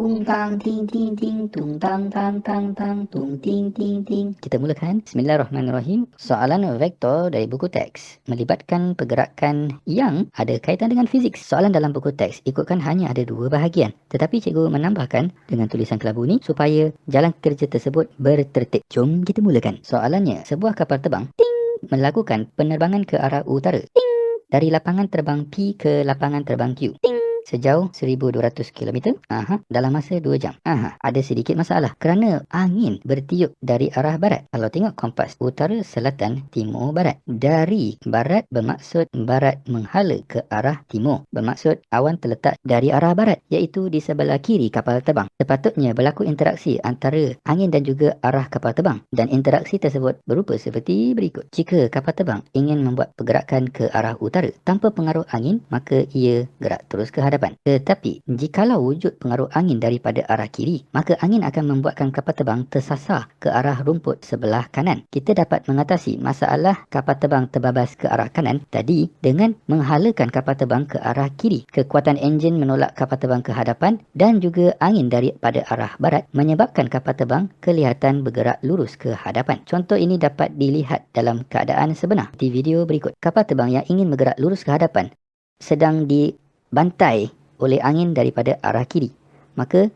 Tung tang ting ting ting tung tang tang tang tang tung ting ting ting. Kita mulakan. Bismillahirrahmanirrahim. Soalan vektor dari buku teks melibatkan pergerakan yang ada kaitan dengan fizik. Soalan dalam buku teks ikutkan hanya ada dua bahagian. Tetapi cikgu menambahkan dengan tulisan kelabu ni supaya jalan kerja tersebut bertertib. Jom kita mulakan. Soalannya, sebuah kapal terbang ting melakukan penerbangan ke arah utara. Ting dari lapangan terbang P ke lapangan terbang Q. Ting sejauh 1200 km aha dalam masa 2 jam. Aha ada sedikit masalah kerana angin bertiup dari arah barat. Kalau tengok kompas utara selatan timur barat. Dari barat bermaksud barat menghala ke arah timur. Bermaksud awan terletak dari arah barat iaitu di sebelah kiri kapal terbang. Sepatutnya berlaku interaksi antara angin dan juga arah kapal terbang. Dan interaksi tersebut berupa seperti berikut. Jika kapal terbang ingin membuat pergerakan ke arah utara tanpa pengaruh angin maka ia gerak terus ke hadapan. Tetapi, jikalau wujud pengaruh angin daripada arah kiri, maka angin akan membuatkan kapal terbang tersasar ke arah rumput sebelah kanan. Kita dapat mengatasi masalah kapal terbang terbabas ke arah kanan tadi dengan menghalakan kapal terbang ke arah kiri. Kekuatan enjin menolak kapal terbang ke hadapan dan juga angin daripada arah barat menyebabkan kapal terbang kelihatan bergerak lurus ke hadapan. Contoh ini dapat dilihat dalam keadaan sebenar di video berikut. Kapal terbang yang ingin bergerak lurus ke hadapan sedang di bantai oleh angin daripada arah kiri. Maka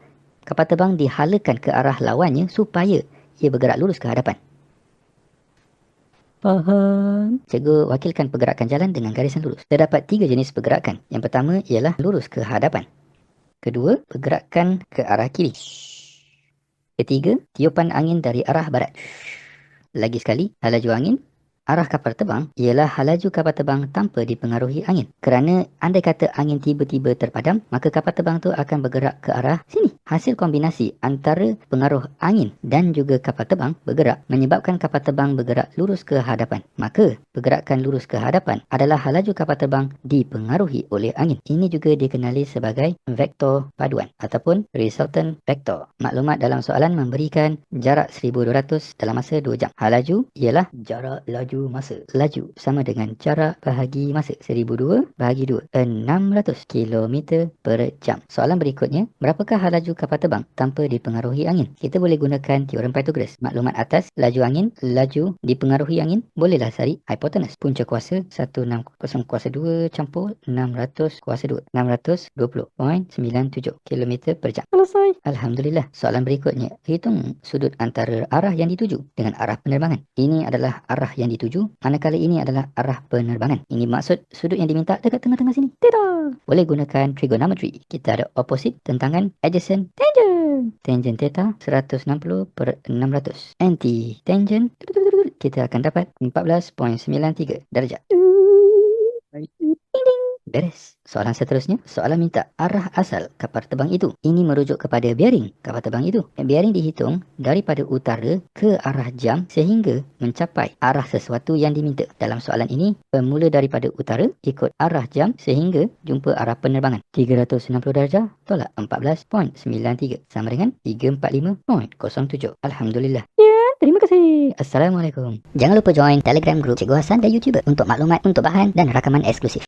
kapal terbang dihalakan ke arah lawannya supaya ia bergerak lurus ke hadapan. Faham? Cikgu wakilkan pergerakan jalan dengan garisan lurus. Terdapat tiga jenis pergerakan. Yang pertama ialah lurus ke hadapan. Kedua, pergerakan ke arah kiri. Ketiga, tiupan angin dari arah barat. Lagi sekali, halaju angin arah kapal terbang ialah halaju kapal terbang tanpa dipengaruhi angin. Kerana andai kata angin tiba-tiba terpadam, maka kapal terbang tu akan bergerak ke arah sini. Hasil kombinasi antara pengaruh angin dan juga kapal terbang bergerak menyebabkan kapal terbang bergerak lurus ke hadapan. Maka, pergerakan lurus ke hadapan adalah halaju kapal terbang dipengaruhi oleh angin. Ini juga dikenali sebagai vektor paduan ataupun resultant vector. Maklumat dalam soalan memberikan jarak 1200 dalam masa 2 jam. Halaju ialah jarak laju laju masa. Laju sama dengan jarak bahagi masa. 1002 bahagi 2. 600 km per jam. Soalan berikutnya, berapakah hal laju kapal terbang tanpa dipengaruhi angin? Kita boleh gunakan teorem Pythagoras. Maklumat atas, laju angin, laju dipengaruhi angin, bolehlah cari hipotenus. Punca kuasa 160 kuasa 2 campur 600 kuasa 2. 620.97 km per jam. Selesai. Alhamdulillah. Soalan berikutnya, hitung sudut antara arah yang dituju dengan arah penerbangan. Ini adalah arah yang dituju dituju manakala ini adalah arah penerbangan. Ini maksud sudut yang diminta dekat tengah-tengah sini. Tidak. Boleh gunakan trigonometry. Kita ada opposite, tentangan, adjacent, tangent. Tangent theta 160 per 600. Anti tangent kita akan dapat 14.93 darjah. Beres. Soalan seterusnya, soalan minta arah asal kapal terbang itu. Ini merujuk kepada bearing kapal terbang itu. Bearing dihitung daripada utara ke arah jam sehingga mencapai arah sesuatu yang diminta. Dalam soalan ini, bermula daripada utara ikut arah jam sehingga jumpa arah penerbangan. 360 darjah tolak 14.93 sama dengan 345.07. Alhamdulillah. Ya, terima kasih. Assalamualaikum. Jangan lupa join Telegram group Cikgu Hasan dan YouTuber untuk maklumat, untuk bahan dan rakaman eksklusif.